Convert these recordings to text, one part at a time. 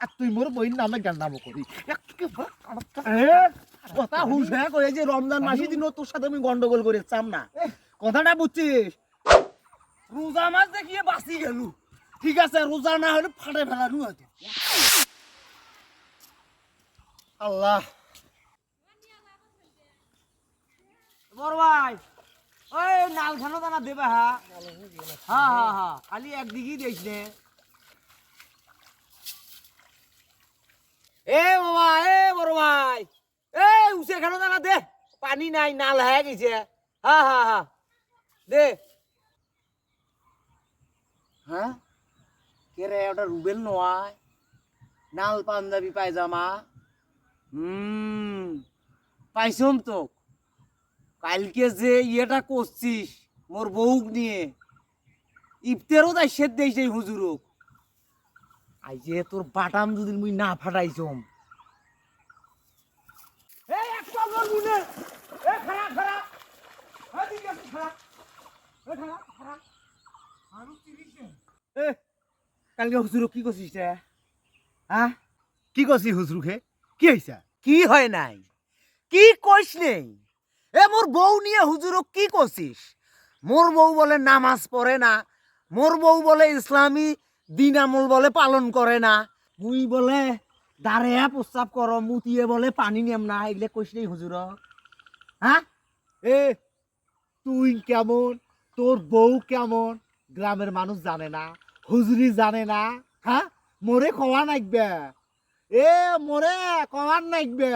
আর তুই মোর বইন নামে গেন্দাম করি কথা হুশ হ্যাঁ করে যে রমজান মাসি দিন তোর সাথে আমি গন্ডগোল করে চাম না। কথাটা বুঝছিস? রোজা মাস দেখিয়ে বাঁচি গেল। ঠিক আছে রোজা না হলে ফাটে ফেলানো হয়তো। আল্লাহ। বড় ভাই ওই নাল খানো দানা দেবে হা হ্যাঁ হ্যাঁ হ্যাঁ। খালি একদিকেই দিস এ বাবা এ বড় ভাই। এ উসে খানো দানা দে। পানি নাই, নাল হয়ে গেছে। হ্যাঁ হ্যাঁ হ্যাঁ দে। হ্যাঁ কে রে ওটা রুবেল নয় নাল পাঞ্জাবি পায়জামা হুম পাইছম তো কালকে যে ইয়েটা করছিস মোর বউক নিয়ে। ইফতেরও তাই সেদ দেই সেই হুজুরক আই যে তোর বাটাম যদি মুই না ফাটাইছম। এই একটা মোর মুনে এ খারাপ খারাপ এদিকে আসো খারাপ এ খারাপ খারাপ আরও তিরিশে এ কালকে কি করছিস রে হ্যাঁ কি করছি হুজরুখে কি হয়েছে কি হয় নাই? কি কইস নেই? এ মোর বউ নিয়ে হুজুরক কি করছিস মোর বউ বলে নামাজ পড়ে না। মোর বউ বলে ইসলামী দিন আমল বলে পালন করে না। মুই বলে, দাঁড়িয়ে প্রস্তাব কর, মুতিয়ে বলে পানি নেম না। এগুলো কইস নেই হুজুর। হ্যাঁ এ, তুই কেমন? তোর বউ কেমন? গ্রামের মানুষ জানে না, হুজুরি জানে না। হ্যাঁ মোরে কওয়া নাকবে এ, মোরে কওয়ার নাকবে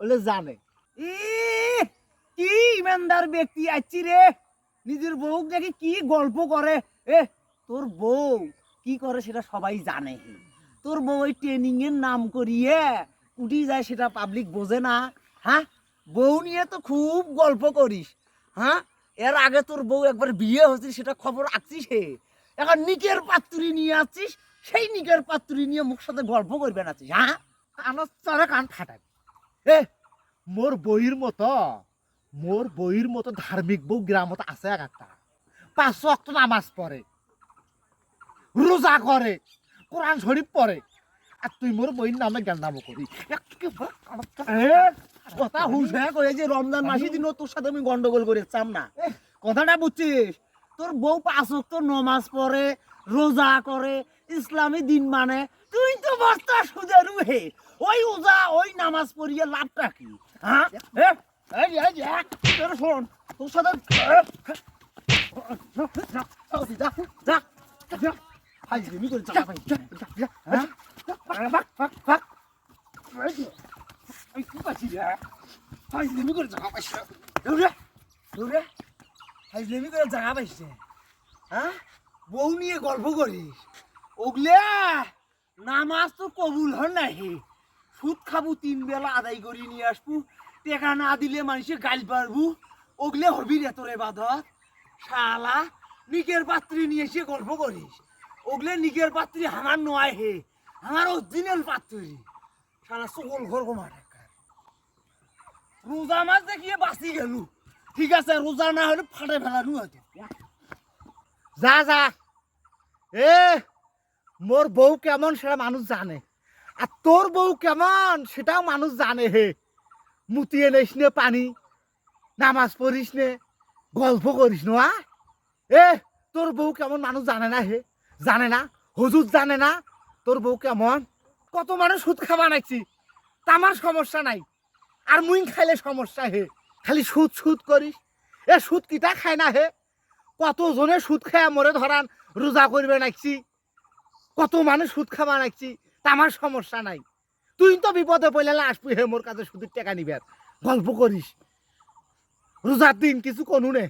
বলে জানে। ই, কি ইমানদার ব্যক্তি আছি রে। নিজের বউ দেখে কি গল্প করে। এ, তোর বউ কি করে সেটা সবাই জানে। তোর বউ ওই ট্রেনিং এর নাম করিয়ে উঠি যায় সেটা পাবলিক বোঝে না। হ্যাঁ? বউ নিয়ে তো খুব গল্প করিস। হ্যাঁ? এর আগে তোর বউ একবার বিয়ে হয়েছিল সেটা খবর রাখছিস হে? এখন নিকের পাত্রী নিয়ে আসছিস, সেই নিকের পাত্রী নিয়ে মুখ সাথে গল্প করবে না হ্যাঁ? কানত চারে কান ফাটাবি এ, মোর বইয়ের মতো, মোর বইয়ের মতো ধার্মিক বউ গ্রামত আছে এক একটা। পাঁচ অক্ট নামাজ পড়ে। রোজা করে কোরআন শরীফ পড়ে আর তুই মোর বইয়ের নামে গেন্দাম করি কথা হুশ হ্যাঁ করে যে রমজান মাসি দিন তোর সাথে আমি গন্ডগোল করে চাম না কথাটা বুঝছিস তোর বউ পাঁচ তো নমাজ পড়ে রোজা করে ইসলামী দিন মানে তুই তো বস্তা সুদে রুহে ওই ওজা ওই নামাজ পড়িয়ে লাভটা কি হ্যাঁ শোন তোর সাথে যা, যা, যা। ফাইজলামি করে চালা ভাই। হ্যাঁ? ফাক, ফাক, ফাক। এই যে, কি পাচ্ছি রে? ফাইজলামি করে জায়গা পাইছে। দৌড়ে, দৌড়ে। ফাইজলামি করে জায়গা পাইছে। হ্যাঁ? বউ নিয়ে গল্প করিস ওগলে নামাজ তো কবুল নাই সুদ খাব তিন বেলা আদায় করি নিয়ে আসব টেকা না দিলে মানুষে গাল পারব ওগলে হবি রে তোরে বাধত শালা নিকের পাত্রী নিয়ে এসে গল্প করিস ওগলে নিকের পাত্রী আমার নয় হে আমার অরিজিনাল পাত্রী। শালা সকল ঘর ঘুমা রোজা মাছ দেখিয়ে বাঁচি গেল। ঠিক আছে, রোজা না হলে ফাটে ফেলানো হয়তো। যা যা। এ, মোর বউ কেমন সেটা মানুষ জানে। আর তোর বউ কেমন সেটাও মানুষ জানে হে। মুতিয়ে নিস নে পানি, নামাজ পড়িস নে, গল্প করিস না এ, তোর বউ কেমন মানুষ জানে না হে। জানে না? হুজুর জানে না? তোর বউ কেমন? কত মানুষ সুদ খাবা নাকছি তা আমার সমস্যা নাই। আর মুই খাইলে সমস্যা হে। খালি সুদ সুদ করিস। এ সুদ কিটা খায় না হে? কতজনে সুদ খায় মরে ধরান, রোজা করবে নাকছি কত মানুষ সুদ খাবা নাকছি তা আমার সমস্যা নাই। তুই তো বিপদে পড়লে আসবি হে মোর কাছে সুদের টাকা নিবে। গল্প করিস। রোজার দিন কিছু কোনো নে।